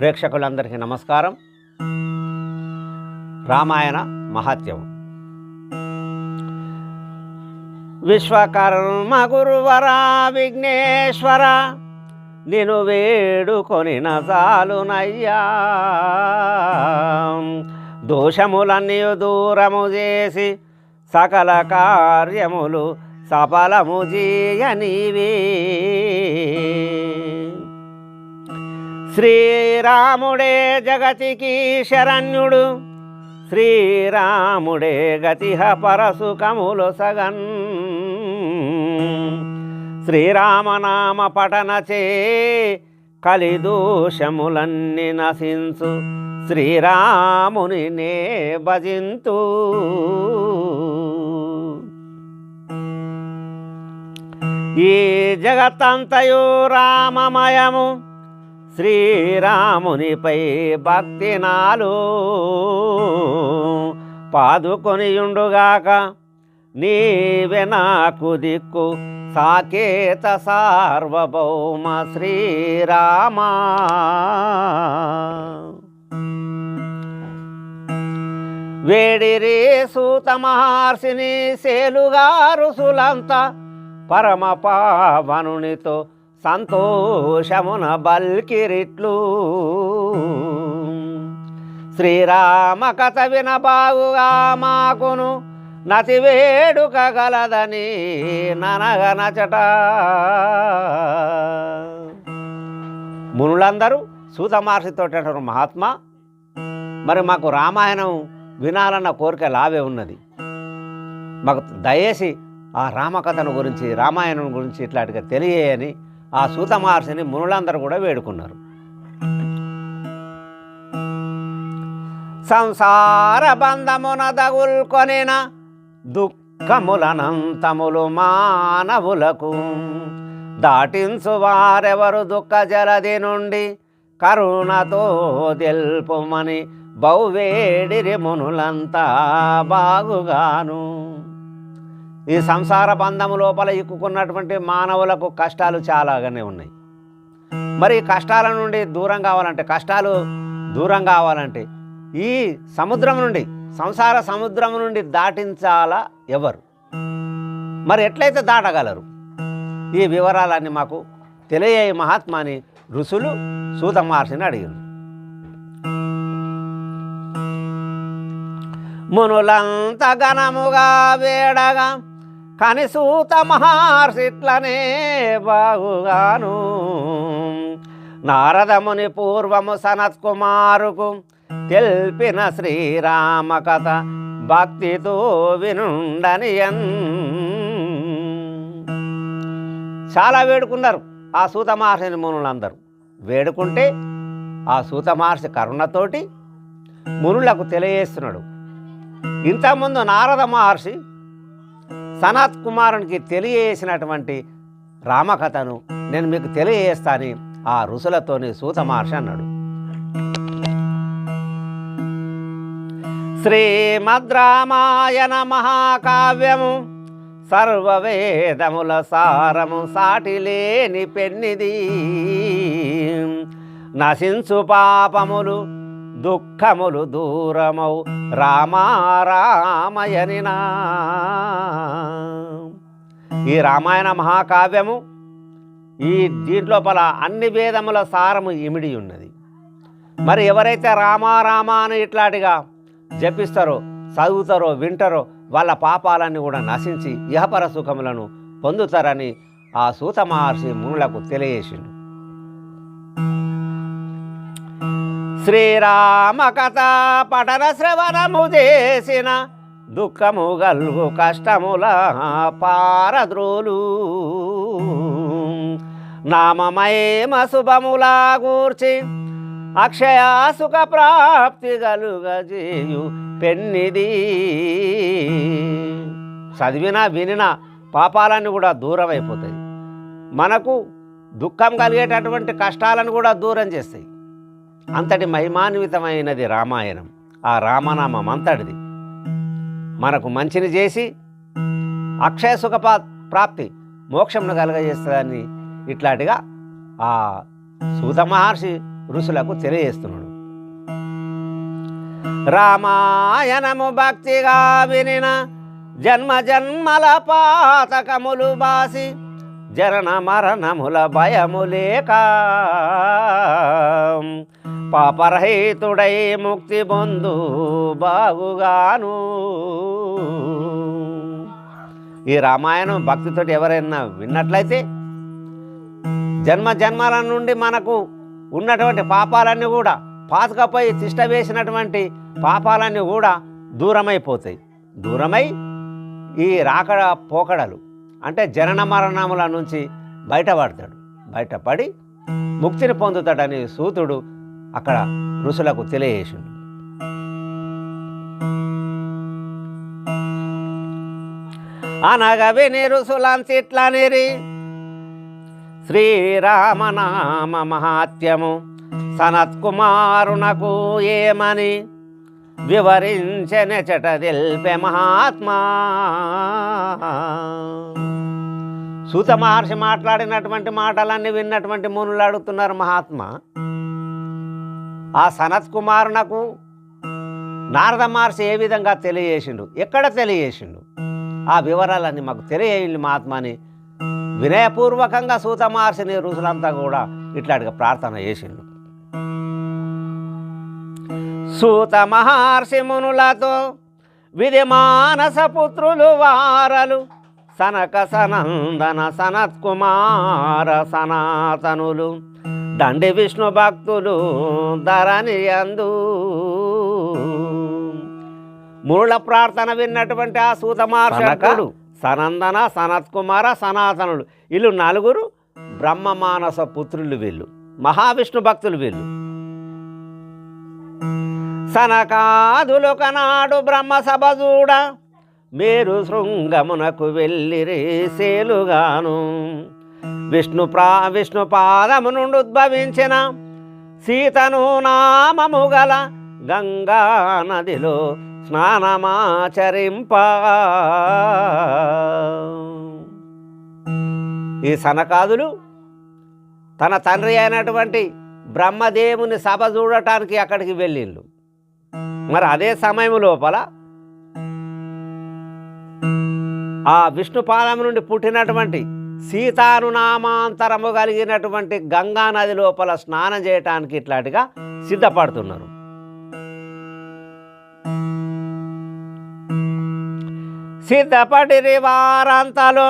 ప్రేక్షకులందరికీ నమస్కారం. రామాయణ మహాత్యం విశ్వకర్మ గురువరా విఘ్నేశ్వర నేను వేడుకొని నజాలునయ్యా దోషములన్నీ దూరము చేసి సకల కార్యములు సఫలము చేయనివే. శ్రీరాముడే జగతికి శరణ్యుడు. శ్రీరాముడే గతిహ పరసుకములు సగన్. శ్రీరామనామ పఠనచే కలిదోషములన్నీ నశించు. శ్రీరాముని నే భజింతు. ఈ జగత్తంతయు రామమయము. శ్రీరామునిపై భక్తి నాలు. పాదుకొనియుండుగాక నీవే నాకు దిక్కు. సాకేత సార్వభౌమ శ్రీరామా. వేడిరే సూత మహర్షిని సేలుగారు సులంత పరమ పావనునితో సంతోషమున బల్కిరిట్లు. శ్రీరామ కథ వినబాగుగా మాకును నతి వేడుక గలదని ననగనచట మునులందరూ సూత మహర్షితో మహాత్మా మరి మాకు రామాయణం వినాలన్న కోరిక లావే ఉన్నది. మాకు దయచేసి ఆ రామకథను గురించి రామాయణం గురించి ఇట్లాంటిగా తెలియని ఆ సూత మహర్షిని మునులందరూ కూడా వేడుకున్నారు. సంసార బంధమున దగుల్కొనిన దుఃఖములనంతములు మానవులకు దాటించు వారెవరు దుఃఖ జలది నుండి కరుణతో తెల్పుమని బౌవేడిరి మునులంతా బాగుగాను. ఈ సంసార బంధము లోపల ఇక్కుకున్నటువంటి మానవులకు కష్టాలు చాలాగానే ఉన్నాయి. మరి ఈ కష్టాల నుండి దూరం కావాలంటే కష్టాలు దూరం కావాలంటే ఈ సముద్రం నుండి సంసార సముద్రం నుండి దాటించాలా ఎవరు? మరి ఎట్లయితే దాటగలరు? ఈ వివరాలన్నీ మాకు తెలియ మహాత్మాని ఋషులు సూత మహర్షిని అడిగారు. మునులంత ఘనముగా వేడగా కనిసూత మహర్షిట్లనే బాగుగాను. నారదముని పూర్వము సనత్ కుమారుకు తెల్పిన శ్రీరామ కథ భక్తితో వినుండని చాలా వేడుకున్నారు ఆ సూత మహర్షిని మునులందరూ. వేడుకుంటే ఆ సూత మహర్షి కరుణతోటి మునులకు తెలియజేస్తున్నాడు. ఇంతకుముందు నారద మహర్షి సనత్ కుమారునికి తెలియజేసినటువంటి రామకథను నేను మీకు తెలియజేస్తాని ఆ ఋషులతోని సూత మహర్షి అన్నాడు. శ్రీమద్ రామాయణ మహాకావ్యము సర్వవేదముల సారము సాటిలేని పెన్నిది. నశించు పాపములు దుఃఖములు దూరమౌ రామారామయనినా. ఈ రామాయణ మహాకావ్యము ఈ దీంట్లోపల అన్ని వేదముల సారము ఇమిడి ఉన్నది. మరి ఎవరైతే రామారామ అని ఇట్లాంటిగా జపిస్తారో చదువుతారో వింటారో వాళ్ళ పాపాలన్నీ కూడా నశించి ఇహపర సుఖములను పొందుతారని ఆ సూత మహర్షి మునులకు తెలియజేసిండు. శ్రీరామ కథ పఠన శ్రవణము చేసిన దుఃఖము గల్గు కష్టముల పారద్రోలు. నామమేమ శుభములా గూర్చి అక్షయ సుఖ ప్రాప్తి గలుగజేయు పెన్నిది. చదివినా వినినా పాపాలన్నీ కూడా దూరం అయిపోతాయి మనకు దుఃఖం కలిగేటటువంటి కష్టాలను కూడా దూరం చేస్తాయి. అంతటి మహిమాన్వితమైనది రామాయణం. ఆ రామనామం అంతటిది. మనకు మంచిని చేసి అక్షయ సుఖ ప్రాప్తి మోక్షమును కలగజేస్తుందని ఇట్లాంటిగా ఆ సూత మహర్షి ఋషులకు తెలియజేస్తున్నాడు. రామాయణము భక్తిగా వినిన జన్మ జన్మల పాతకములు బాసి జనన మరణముల భయములేక. పాపరహితుడై ముక్తి పొందు బాగుగాను ఈ రామాయణం భక్తితోటి ఎవరైనా విన్నట్లయితే జన్మ జన్మల నుండి మనకు ఉన్నటువంటి పాపాలన్నీ కూడా పాతకపోయి తిష్ట వేసినటువంటి పాపాలన్నీ కూడా దూరమైపోతాయి. దూరమై ఈ రాకడ పోకడలు అంటే జనన మరణముల నుంచి బయటపడతాడు. బయటపడి ముక్తిని పొందుతాడని సూతుడు అక్కడ ఋషులకు తెలియజేసిండు. అనగ విని ఋషులంతిట్లనిరి శ్రీరామనామ మహాత్యము సనత్కుమారునకు ఏమని వివరించెనెచట తెల్పె మహాత్మా సూత మహర్షి మాట్లాడినటువంటి మాటలన్నీ విన్నటువంటి మునులు అడుగుతున్నారు మహాత్మ. ఆ సనత్ కుమారునకు నారద మహర్షి ఏ విధంగా తెలియజేసిండు? ఎక్కడ తెలియజేసిండు? ఆ వివరాలన్నీ మాకు తెలియజేయండి మహాత్మ అని వినయపూర్వకంగా సూత మహర్షిని ఋషులంతా కూడా ఇట్లాంటిగా ప్రార్థన చేసిండు. సూత మహర్షి మునులతో విధి మానస పుత్రులు వారలు. సనక సనందన సనత్ కుమార సనాతనులు దండి విష్ణు భక్తులు ధరణి అందు. మునుల ప్రార్థన విన్నటువంటి ఆ సూత మహర్షి సనందన సనత్ కుమార సనాతనులు. వీళ్ళు నలుగురు బ్రహ్మ మానస పుత్రులు వీళ్ళు మహావిష్ణు భక్తులు వీళ్ళు. సనకాదులు కనాడు బ్రహ్మ సభ చూడ మీరు శృంగమునకు వెళ్ళిరి సేలుగాను. విష్ణు ప్రా విష్ణు పాదము నుండి ఉద్భవించిన సీతను నామము గల గంగా నదిలో స్నానమాచరింప. ఈ సనకాదులు తన తండ్రి అయినటువంటి బ్రహ్మదేవుని సభ చూడటానికి అక్కడికి వెళ్ళిళ్ళు. మరి అదే సమయం లోపల ఆ విష్ణుపాదం నుండి పుట్టినటువంటి సీతానునామాంతరము కలిగినటువంటి గంగా నది లోపల స్నానం చేయటానికి ఇట్లాంటిగా సిద్ధపడుతున్నారు. సిద్ధపడిరి వారంతలో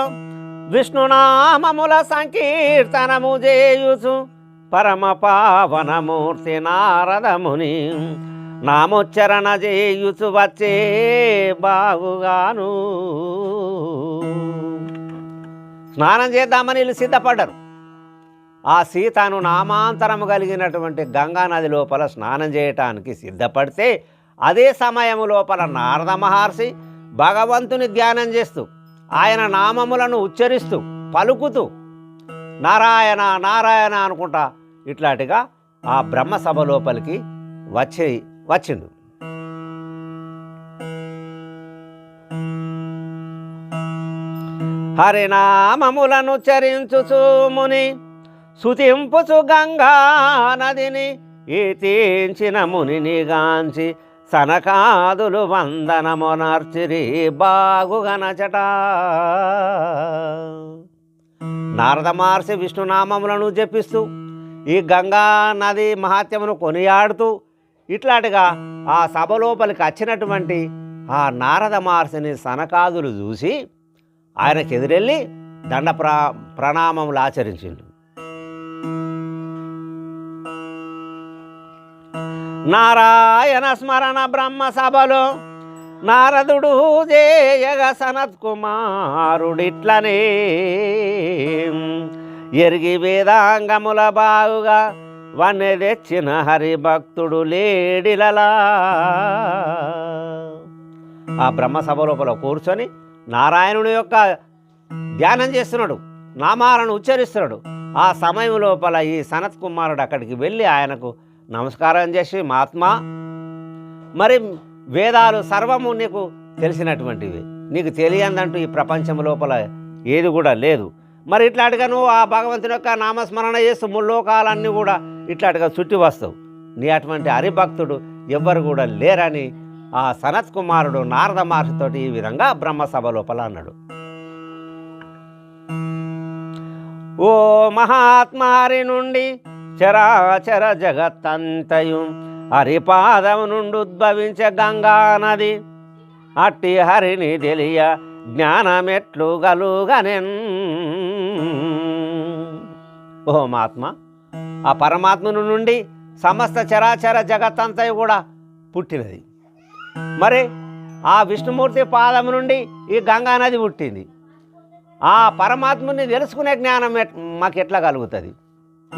విష్ణునామముల సంకీర్తనము చేయుచు పరమ పావనమూర్తి నారదముని నామోచ్చరణ చేయుచు వచ్చే బాగుగాను స్నానం చేద్దామని వీళ్ళు సిద్ధపడ్డారు. ఆ సీతను నామాంతరము కలిగినటువంటి గంగా నది లోపల స్నానం చేయటానికి సిద్ధపడితే అదే సమయము లోపల నారద మహర్షి భగవంతుని ధ్యానం చేస్తూ ఆయన నామములను ఉచ్చరిస్తూ పలుకుతూ నారాయణ నారాయణ అనుకుంటా ఇట్లాంటిగా ఆ బ్రహ్మసభ లోపలికి వచ్చి వచ్చిండు. హరినామములను చరించుచు ముని సుతింపుచు గంగా నదిని ఈతించిన మునిని గాంచి సనకాదులు వందనమునర్చిరి బాగుగనచట నారద మహర్షి విష్ణునామములను జపిస్తూ ఈ గంగా నది మహాత్యమును కొనియాడుతూ ఇట్లాంటిగా ఆ. సభ లోపలికి వచ్చినటువంటి ఆ నారద మహర్షిని సనకాదులు చూసి ఆయనకు ఎదురెళ్ళి దండ ప్రా ప్రణామములు ఆచరించిండు. నారాయణ స్మరణ బ్రహ్మ సభలో నారదుడు జేయగ సనత్ కుమారుడిట్లనే. ఎరిగి వేదాంగముల బాగుగా వన్నె తెచ్చిన హరిభక్తుడు లేడిలలా. ఆ బ్రహ్మసభ లోపల కూర్చొని నారాయణుని యొక్క ధ్యానం చేస్తున్నాడు నామాలను ఉచ్చరిస్తున్నాడు. ఆ సమయం లోపల ఈ సనత్ కుమారుడు అక్కడికి వెళ్ళి ఆయనకు నమస్కారం చేసి మహాత్మా మరి వేదాలు సర్వము నీకు తెలిసినటువంటివి. నీకు తెలియందంటూ ఈ ప్రపంచం లోపల ఏది కూడా లేదు. మరి ఇట్లాంటిగా నువ్వు ఆ భగవంతుని యొక్క నామస్మరణ చేస్తూ ముల్లోకాలన్నీ కూడా ఇట్లాంటిగా చుట్టి వస్తావు. నీ అటువంటి హరిభక్తుడు ఎవ్వరు కూడా లేరని ఆ సనత్ కుమారుడు నారద మహర్షితోటి ఈ విధంగా బ్రహ్మసభ లోపల అన్నాడు. ఓ మహాత్మారి నుండి చరాచర జగత్తంతయు హరిపాదం నుండి ఉద్భవించే గంగా నది అట్టి హరిని తెలియ జ్ఞానమెట్లు గలుగనెన్. ఓ మహాత్మా ఆ పరమాత్మను నుండి సమస్త చరాచర జగత్తంతయు కూడా పుట్టినది. మరి ఆ విష్ణుమూర్తి పాదం నుండి ఈ గంగా నది పుట్టింది. ఆ పరమాత్ముని తెలుసుకునే జ్ఞానం మాకు ఎట్లా కలుగుతుంది?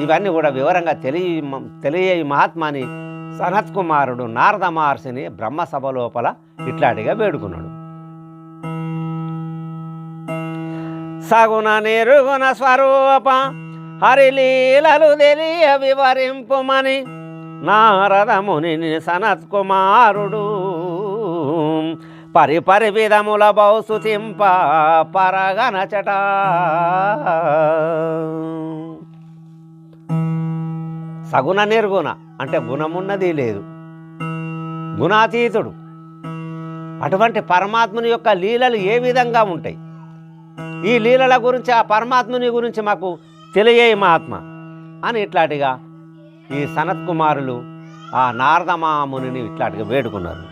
ఇవన్నీ కూడా వివరంగా తెలియ తెలియ మహాత్మాని సనత్ కుమారుడు నారద మహర్షిని బ్రహ్మసభ లోపల ఇట్లాంటిగా వేడుకున్నాడు. సగుణ నిరుగుణ స్వరూప హరిలీలలు తెలియ వివరింపుమని నారదముని సనత్ కుమారుడు పరిపరి విధముల బౌసుతింప పరగనచట సగుణ నిర్గుణ అంటే గుణమున్నది లేదు. గుణాతీతుడు. అటువంటి పరమాత్ముని యొక్క లీలలు ఏ విధంగా ఉంటాయి? ఈ లీలల గురించి ఆ పరమాత్ముని గురించి మాకు తెలియే మహాత్మ అని ఇట్లాంటిగా ఈ సనత్ కుమారులు ఆ నారదమాముని ఇట్లాంటిగా వేడుకున్నారు.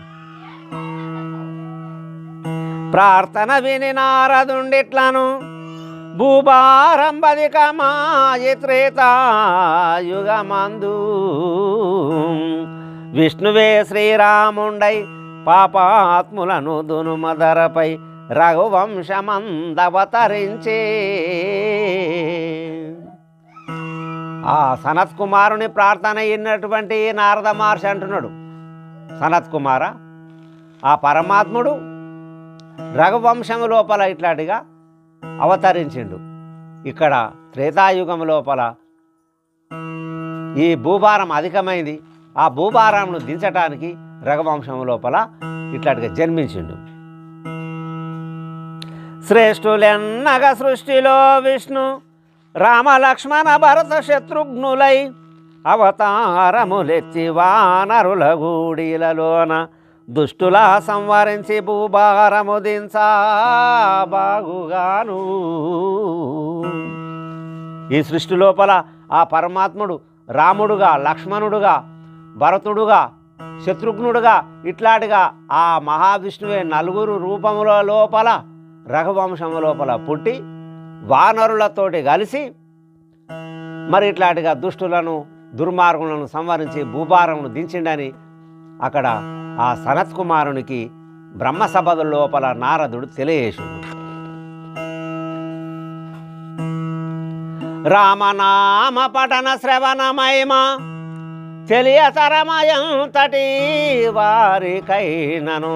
ప్రార్థన విని నారదుండిట్లను భూభారంభదిక మాయిత్రేతాయుగమందు. విష్ణువే శ్రీరాముండై పాపాత్ములను దునుమధరపై రఘువంశమందవతరించి. ఆ సనత్ కుమారుని ప్రార్థన అయినటువంటి నారద మహర్షి అంటున్నాడు. సనత్ కుమార ఆ పరమాత్ముడు రఘువంశము లోపల ఇట్లాంటిగా అవతరించిండు. ఇక్కడ త్రేతాయుగం లోపల ఈ భూభారం అధికమైంది. ఆ భూభారంను దించటానికి రఘువంశం లోపల ఇట్లాంటిగా జన్మించిండు. శ్రేష్ఠులెన్నగ సృష్టిలో విష్ణు రామ లక్ష్మణ భరత శత్రుఘ్నులై అవతారములెత్తి వానరుల గూడిలలోన దుష్టుల సంవరించి భూభారము బాగుగాను. ఈ సృష్టి లోపల ఆ పరమాత్ముడు రాముడుగా లక్ష్మణుడుగా భరతుడుగా శత్రుఘ్నుడుగా ఇట్లాంటిగా ఆ మహావిష్ణువే నలుగురు రూపముల లోపల రఘువంశం లోపల పుట్టి వానరులతోటి కలిసి మరి ఇట్లాంటిగా దుష్టులను దుర్మార్గులను సంవరించి భూభారమును దించిండని అక్కడ ఆ సనత్ కుమారునికి బ్రహ్మసభల లోపల నారదుడు తెలియజేసిండు. రామనామ పఠన శ్రవణమయమ తెలియతరమయంతటి వారికైనను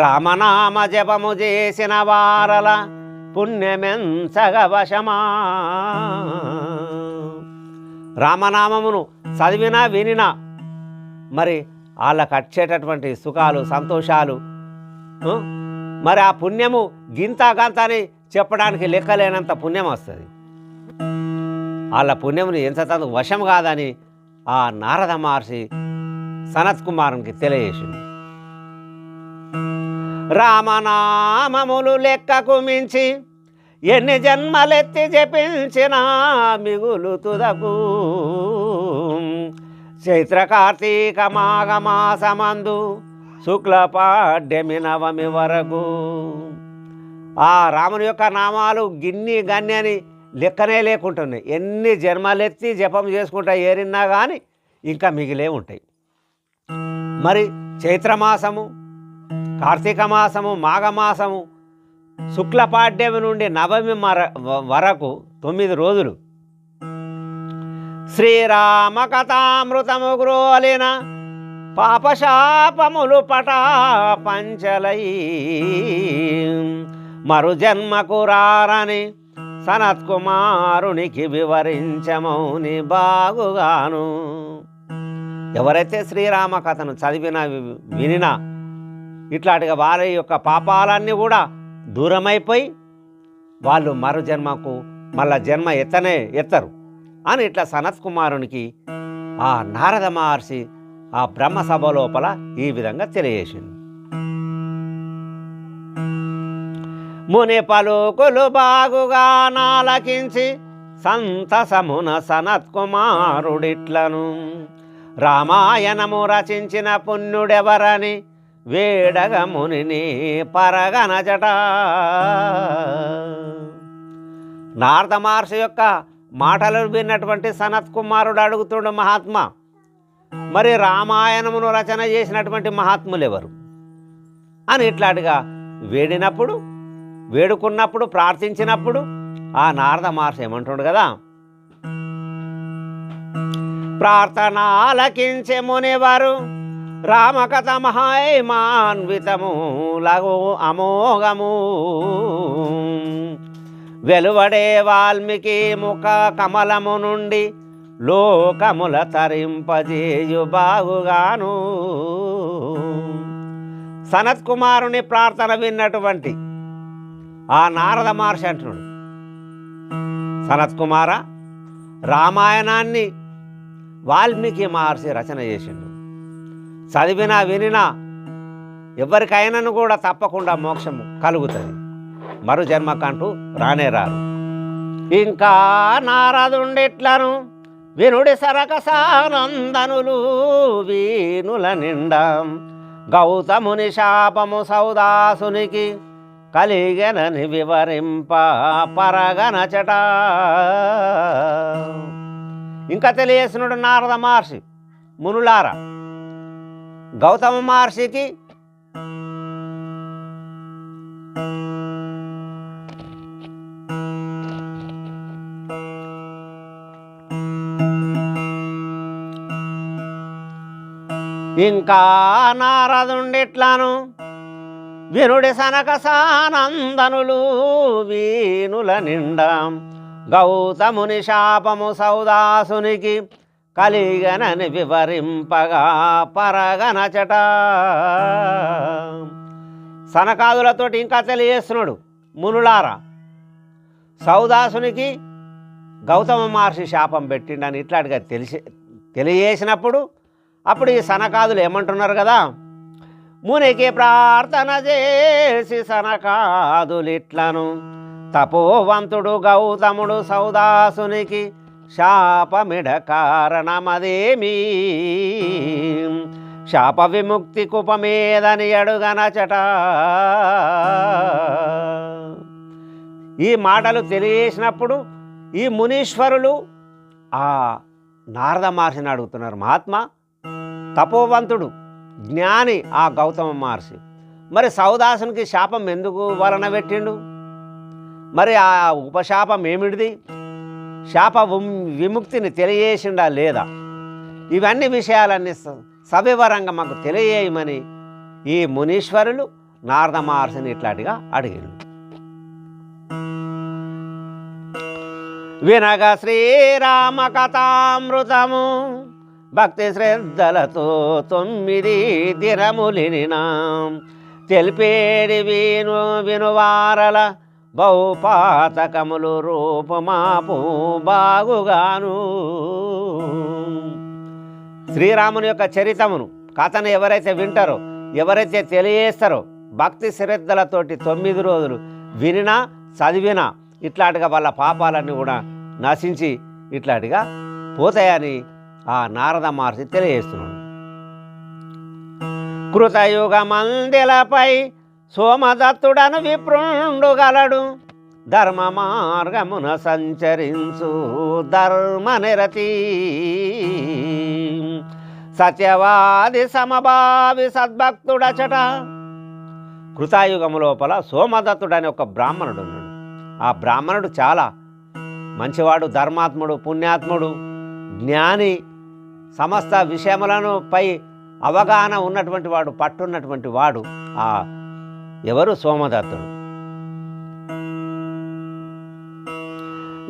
రామనామ జపము చేసిన వారల పుణ్యమెంచగ వశమా రామనామమును చదివినా వినినా మరి వాళ్ళకు వచ్చేటటువంటి సుఖాలు సంతోషాలు మరి ఆ పుణ్యము గింత గంత అని చెప్పడానికి లెక్కలేనంత పుణ్యం వస్తుంది. వాళ్ళ పుణ్యమును ఎంచతందుకు వశం కాదని ఆ నారద మహర్షి సనత్ కుమారునికి తెలియజేసింది. రామనామములు లెక్కకు మించి ఎన్ని జన్మలెత్తి జపించిన మిగులు తుదకు. చైత్ర కార్తీక మాఘమాసమందు శుక్లపాడ్యమి నవమి వరకు. ఆ రాముని యొక్క నామాలు గిన్ని గన్ని అని లెక్కనే లేకుంటున్నాయి. ఎన్ని జన్మలెత్తి జపం చేసుకుంటా ఏరినా కానీ ఇంకా మిగిలే ఉంటాయి. మరి చైత్రమాసము కార్తీక మాసము మాఘమాసము శుక్లపాడ్యమి నుండి నవమి మర వరకు తొమ్మిది రోజులు. శ్రీరామ కథామృతము గ్రోలిన పాపశాపములు పటా పంచలై మరు జన్మకు రారని సనత్ కుమారునికి వివరించమౌని బాగుగాను. ఎవరైతే శ్రీరామ కథను చదివినా వి- వినినా ఇట్లాంటిగా వారి యొక్క పాపాలన్నీ కూడా దూరమైపోయి వాళ్ళు మరో జన్మకు మళ్ళా జన్మ ఎత్తనే ఎత్తరు. అని ఇట్లా సనత్ కుమారునికి ఆ నారద మహర్షి ఆ బ్రహ్మసభ లోపల ఈ విధంగా తెలియజేసింది. ముని పలుకులు బాగుగా నాలకించి సంతసమున సనత్కుమారుడిట్లను రామాయణము రచించిన పుణ్యుడెవరని వేడగముని పరగనజట నారద మహర్షి యొక్క మాటలు విన్నటువంటి సనత్ కుమారుడు అడుగుతుండు మహాత్మ మరి రామాయణమును రచన చేసినటువంటి మహాత్ములు ఎవరు అని ఇట్లాంటిగా వేడినప్పుడు వేడుకున్నప్పుడు ప్రార్థించినప్పుడు ఆ నారద మహర్షి ఏమంటుండు కదా ప్రార్థనాలకించే మునివారు రామకథ మహాయమాన్వితము లఘు అమోఘము. వెలువడే వాల్మీకి ముఖ కమలము నుండి లోకముల తరింపజేయు బాగుగాను. సనత్ కుమారుని ప్రార్థన విన్నటువంటి ఆ నారద మహర్షి అంటున్నాడు. సనత్ కుమార రామాయణాన్ని వాల్మీకి మహర్షి రచన చేసిండు. చదివినా వినినా ఎవరికైనాను కూడా తప్పకుండా మోక్షము కలుగుతుంది. మరు జన్మకంటూ రానే రారు. ఇంకా నారదుండిట్లను వినుడి సరకసానందనులు వీనుల నిండా గౌతముని శాపము సౌదాసునికి కలిగనని వివరింప పరగనచట ఇంకా తెలియసినడు నారద మహర్షి మునులారా గౌతమ మహర్షికి. ఇంకా నారదుండిట్లను వినుడి సనక సానందనులు వీనుల నిండా గౌతముని శాపము సౌదాసునికి కలిగనని వివరింపగా పరగనచట. సనకాదులతోటి ఇంకా తెలియజేస్తున్నాడు మునులారా. సౌదాసునికి గౌతమ మహర్షి శాపం పెట్టిండని ఇట్లాంటిగా తెలిసి తెలియజేసినప్పుడు అప్పుడు ఈ సనకాదులు ఏమంటున్నారు కదా? మునికి ప్రార్థన చేసి సనకాదులిట్లను తపోవంతుడు గౌతముడు సౌదాసునికి శాపమిడ కారణమదేమీ శాప విముక్తి కుపమేదని అడుగనచట. ఈ మాటలు తెలియజేసినప్పుడు ఈ మునీశ్వరులు ఆ నారద మహర్షిని అడుగుతున్నారు మహాత్మ తపోవంతుడు జ్ఞాని ఆ గౌతమ మహర్షి మరి సౌదాసునికి శాపం ఎందుకు వలన పెట్టిండు? మరి ఆ ఉపశాపం ఏమిటిది? శాప విముక్తిని తెలియజేసిండా లేదా? ఇవన్నీ విషయాలన్నీ సవివరంగా మాకు తెలియజేయమని ఈ మునీశ్వరులు నారద మహర్షిని ఇట్లాంటిగా అడిగిండు వినగ శ్రీరామ కథామృతము భక్తి శ్రద్ధలతో తొమ్మిది దినములినినా. తెలిపేడి విను వినువారల బహుపాతకములు రూపమాపు బాగుగాను. శ్రీరాముని యొక్క చరితమును కథను ఎవరైతే వింటారో ఎవరైతే తెలియజేస్తారో భక్తి శ్రద్ధలతోటి తొమ్మిది రోజులు వినినా చదివినా ఇట్లాంటిగా వాళ్ళ పాపాలన్నీ కూడా నశించి ఇట్లాంటిగా పోతాయని ఆ నారద మహర్షి తెలియజేస్తున్నాడు. కృతయుగ మందిలపై సోమదత్తుడను విప్రుండుగలడు. ధర్మ మార్గమున సంచరించు ధర్మ నిరతి. సత్యవాది సమభావి సద్భక్తుడచట. కృతాయుగము లోపల సోమదత్తుడు అనే ఒక బ్రాహ్మణుడు ఉన్నాడు ఆ బ్రాహ్మణుడు చాలా మంచివాడు ధర్మాత్ముడు పుణ్యాత్ముడు. జ్ఞాని సమస్త విషయములను పై అవగాహన ఉన్నటువంటి వాడు పట్టున్నటువంటి వాడు. ఆ ఎవరు సోమదత్తుడు?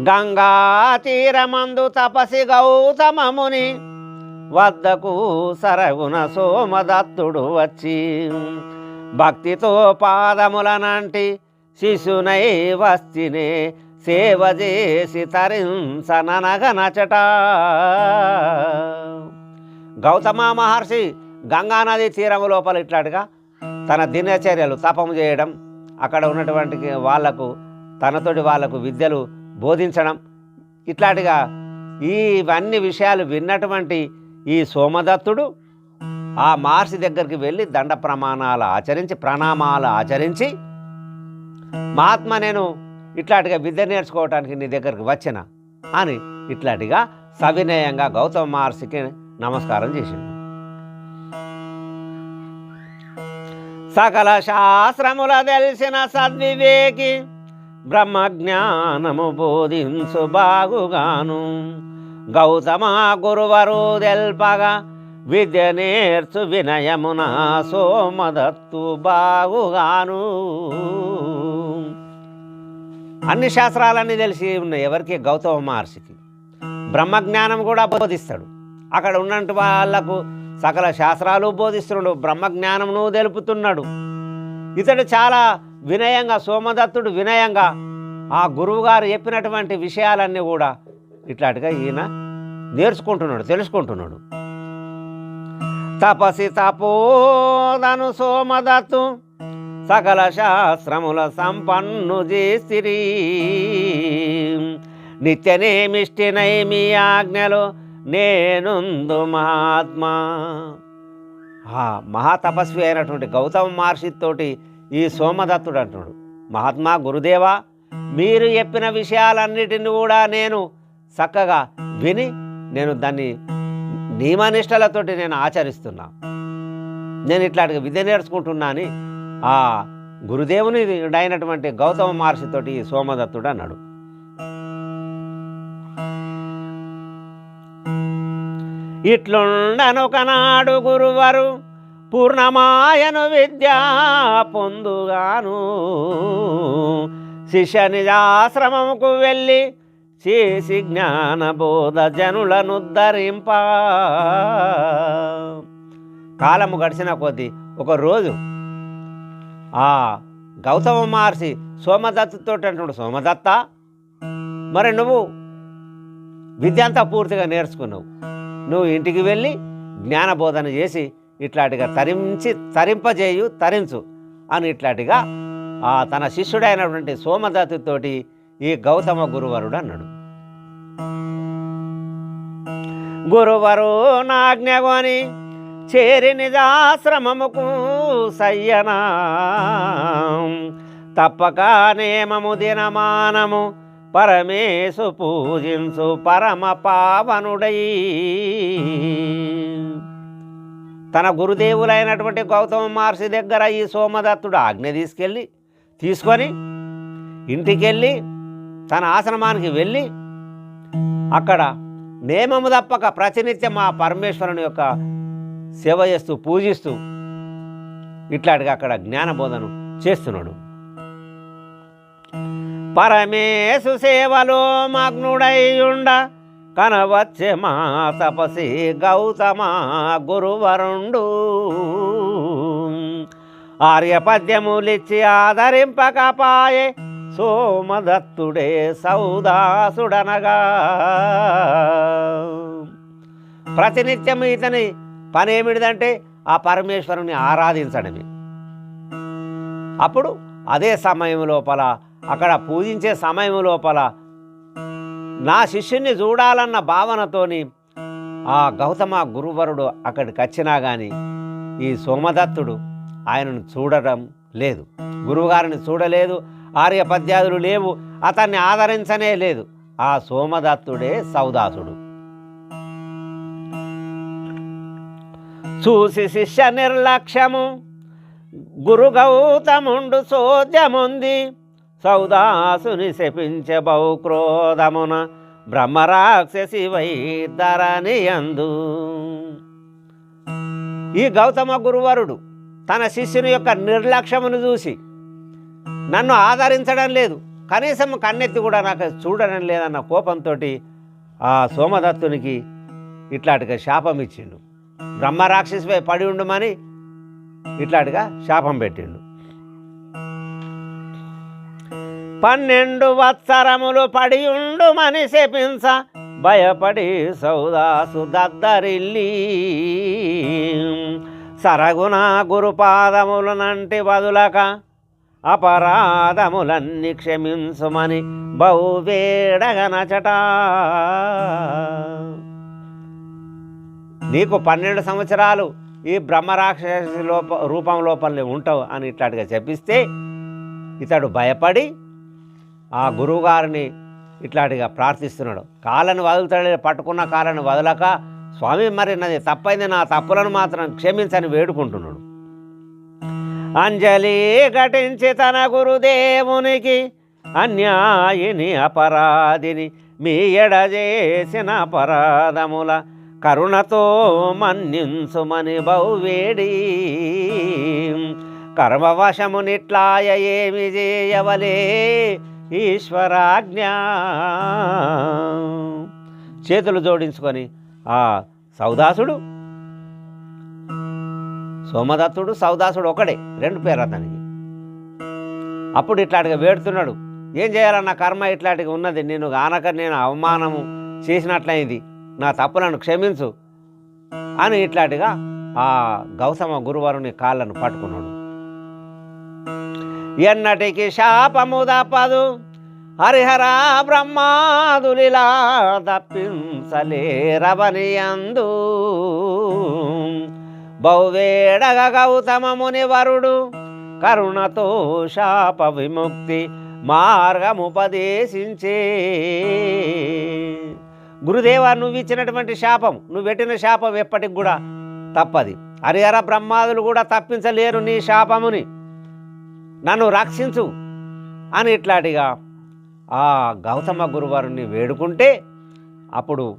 గంగా తీరమందు తపసి గౌతమముని వద్దకు సరగున సోమదత్తుడు వచ్చి భక్తితో పాదములనంటి శిశునై వస్తినే సేవ చేసి తరించననగనచట. గౌతమ మహర్షి గంగానది తీరము లోపల ఇట్లాడుగా తన దినచర్యలు తపము చేయడం అక్కడ ఉన్నటువంటి వాళ్ళకు తనతోటి వాళ్ళకు విద్యలు బోధించడం ఇట్లాంటిగా ఇవన్నీ విషయాలు విన్నటువంటి ఈ సోమదత్తుడు ఆ మహర్షి దగ్గరికి వెళ్ళి దండ ప్రమాణాలు ఆచరించి ప్రణామాలు ఆచరించి మహాత్మ నేను ఇట్లాంటిగా విద్య నేర్చుకోవటానికి నీ దగ్గరికి వచ్చిన అని ఇట్లాంటిగా సవినయంగా గౌతమ మహర్షికి నమస్కారం చేసింది సకల శాస్త్రముల తెలిసిన సద్వివేకి బ్రహ్మజ్ఞానము బోధించు బాగుగాను. గౌతమ గురువరు తెల్పగా విద్య నేర్చు వినయమున సోమదత్తు బాగుగాను. అన్ని శాస్త్రాలన్నీ తెలిసి ఉన్నాయి ఎవరికి? గౌతమ మహర్షికి. బ్రహ్మజ్ఞానం కూడా బోధిస్తాడు. అక్కడ ఉన్నట్టు వాళ్ళకు సకల శాస్త్రాలు బోధిస్తున్నాడు బ్రహ్మజ్ఞానమును తెలుపుతున్నాడు. ఇతడు చాలా వినయంగా సోమదత్తుడు వినయంగా ఆ గురువుగారు చెప్పినటువంటి విషయాలన్నీ కూడా ఇట్లాంటిగా ఈయన నేర్చుకుంటున్నాడు తెలుసుకుంటున్నాడు. తపసి తపోదను సోమదత్తు సకల శాస్త్రముల సంపన్ను చేసిరి. నిత్యనేమిష్టినై ఆజ్ఞలు ఆజ్ఞలో నేనుందు మహాత్మా. ఆ మహాతపస్వి అయినటువంటి గౌతమ మహర్షితోటి ఈ సోమదత్తుడు అంటున్నాడు. మహాత్మా గురుదేవా మీరు చెప్పిన విషయాలన్నిటిని కూడా నేను చక్కగా విని నేను దాన్ని నియమనిష్టలతోటి నేను ఆచరిస్తున్నా. నేను ఇట్లాంటి విద్య నేర్చుకుంటున్నా అని ఆ గురుదేవుని అయినటువంటి గౌతమ మహర్షితోటి ఈ సోమదత్తుడు అన్నాడు. ఇట్లుండనొకనాడు గురువరు పూర్ణమాయను విద్యా పొందుగాను. శిష్య నిజాశ్రమముకు వెళ్ళి చేసి జ్ఞానబోధ జనులను ధరింప కాలము గడిచిన కొద్దీ ఒకరోజు ఆ గౌతమ మహర్షి సోమదత్తతో అంటున్నాడు సోమదత్త మరి నువ్వు విద్య అంతా పూర్తిగా నేర్చుకున్నావు. నువ్వు ఇంటికి వెళ్ళి జ్ఞానబోధన చేసి ఇట్లాంటిగా తరించి తరింపజేయు తరించు అని ఇట్లాంటిగా ఆ తన శిష్యుడైనటువంటి సోమదత్తుతోటి ఈ గౌతమ గురువరుడు అన్నాడు. గురువరు నాజ్ఞగోని చేరి నిజాశ్రమముకు సయ్యనా. తప్పక నేమము దినమానము పరమేశు పూజించు పరమ పావనుడై. తన గురుదేవులైనటువంటి గౌతమ మహర్షి దగ్గర ఈ సోమదత్తుడు ఆజ్ఞ తీసుకెళ్ళి తీసుకొని ఇంటికెళ్ళి తన ఆశ్రమానికి వెళ్ళి అక్కడ నియమము తప్పక ప్రతినిత్యం ఆ పరమేశ్వరుని యొక్క సేవ చేస్తూ పూజిస్తూ ఇట్లాంటిగా అక్కడ జ్ఞానబోధను చేస్తున్నాడు. పరమేశు సేవలో మగ్నుడైయుండ. కనవచ్చే మా తపసి గౌతమ గురువరుండు. ఆర్యపద్యములిచ్చి ఆదరింపకపాయే సోమదత్తుడే సౌదాసుడనగా. ప్రతినిత్యం ఇతని పనేమిటిదంటే ఆ పరమేశ్వరుని ఆరాధించడమే. అప్పుడు అదే సమయం లోపల అక్కడ పూజించే సమయం లోపల నా శిష్యుని చూడాలన్న భావనతోని ఆ గౌతమ గురువరుడు అక్కడికి వచ్చినా కానీ ఈ సోమదత్తుడు ఆయనను చూడడం లేదు. గురువుగారిని చూడలేదు. ఆర్యపద్యాదులు లేవు. అతన్ని ఆదరించనే లేదు. ఆ సోమదత్తుడే సౌదాసుడు. చూసి శిష్య నిర్లక్ష్యము. గురు గౌతముండు సోద్యముంది సౌదాసుని శపించే క్రోధమున బ్రహ్మరాక్షసి వైద్దరని అందు ఈ గౌతమ గురువరుడు తన శిష్యుని యొక్క నిర్లక్ష్యమును చూసి నన్ను ఆదరించడం లేదు. కనీసం కన్నెత్తి కూడా నాకు చూడడం లేదన్న కోపంతో ఆ సోమదత్తునికి ఇట్లాంటిగా శాపం ఇచ్చిండు. బ్రహ్మరాక్షసిపై పడి ఉండమని ఇట్లాంటిగా శాపం పెట్టిండు. పన్నెండు వత్సరములు పడియుండు మని శపించ భయపడి సౌదాసు దద్దరిల్లి. సరగుణ గురుపాదములు నంటి వదులక అపరాధములన్నీ క్షమించుమని బహువేడగనచట నీకు పన్నెండు సంవత్సరాలు ఈ బ్రహ్మరాక్షసి లోప రూపం లోపలనే ఉంటావు అని ఇట్లాంటిగా చెప్పిస్తే ఇతడు భయపడి ఆ గురువుగారిని ఇట్లాంటిగా ప్రార్థిస్తున్నాడు. కాళ్ళను వదులుతాడు పట్టుకున్న కాళ్ళను వదలక స్వామి మరి నాది తప్పైంది నా తప్పులను మాత్రం క్షమించని వేడుకుంటున్నాడు. అంజలి ఘటించి తన గురుదేవునికి అన్యాయిని అపరాధిని మీ ఎడ చేసిన అపరాధముల కరుణతో మన్నించుమని బహువేడి కర్మవశమునిట్లాయ ఏమి చేయవలే? ఈశ్వరాజ్ఞ. చేతులు జోడించుకొని ఆ సౌదాసుడు సోమదత్తుడు సౌదాసుడు ఒకడే రెండు పేరు అతనికి. అప్పుడు ఇట్లాంటిగా వేడుతున్నాడు. ఏం చేయాలన్న కర్మ ఇట్లాంటిగా ఉన్నది నేను ఆనక నేను అవమానము చేసినట్లయింది నా తప్పులను క్షమించు అని ఇట్లాంటిగా ఆ గౌతమ గురువారుని కాళ్ళను పట్టుకున్నాడు. ఎన్నటికి శాపము తప్పదు. హరిహర బ్రహ్మాదులిలా తప్పించలేరవని అందు. బహువేడగ గౌతమ మునివరుడు కరుణతో శాప విముక్తి మార్గముపదేశించే గురుదేవ నువ్వు ఇచ్చినటువంటి శాపం నువ్వు పెట్టిన శాపం ఎప్పటికి కూడా తప్పది. హరిహర బ్రహ్మాదులు కూడా తప్పించలేరు నీ శాపముని. నన్ను రక్షించు అని ఇట్లాంటిగా ఆ గౌతమ గురువారిని వేడుకుంటే అప్పుడు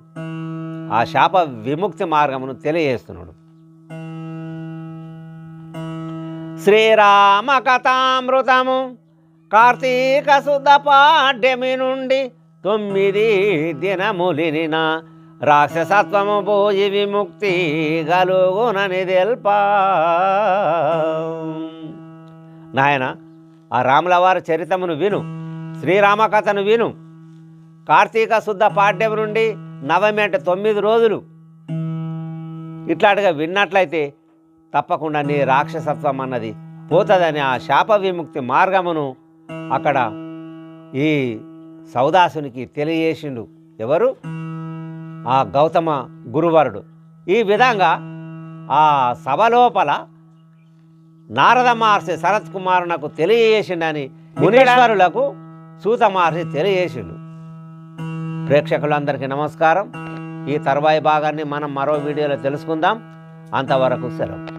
ఆ శాప విముక్తి మార్గమును తెలియజేస్తున్నాడు. శ్రీరామ కథామృతము కార్తీక శుద్ధ పాఠ్యమి నుండి తొమ్మిది దినములిన రాక్షసత్వము పోయి విముక్తి గలుగునని తెల్పా. నాయన ఆ రాములవారి చరితమును విను శ్రీరామకథను విను. కార్తీక శుద్ధ పాడ్యం నుండి నవమి అంటే తొమ్మిది రోజులు. ఇట్లాంటిగా విన్నట్లయితే తప్పకుండా నీ రాక్షసత్వం అన్నది పోతుందని ఆ శాప విముక్తి మార్గమును అక్కడ ఈ సౌదాసునికి తెలియజేసిండు. ఎవరు? ఆ గౌతమ గురువరుడు. ఈ విధంగా ఆ సభ లోపల నారద మహర్షి శరత్ కుమారునకు తెలియజేసిండని మునీశ్వరులకు సూత మహర్షి తెలియజేసిండు. ప్రేక్షకులందరికీ నమస్కారం. ఈ తర్వాయి భాగాన్ని మనం మరో వీడియోలో తెలుసుకుందాం. అంతవరకు సెలవు.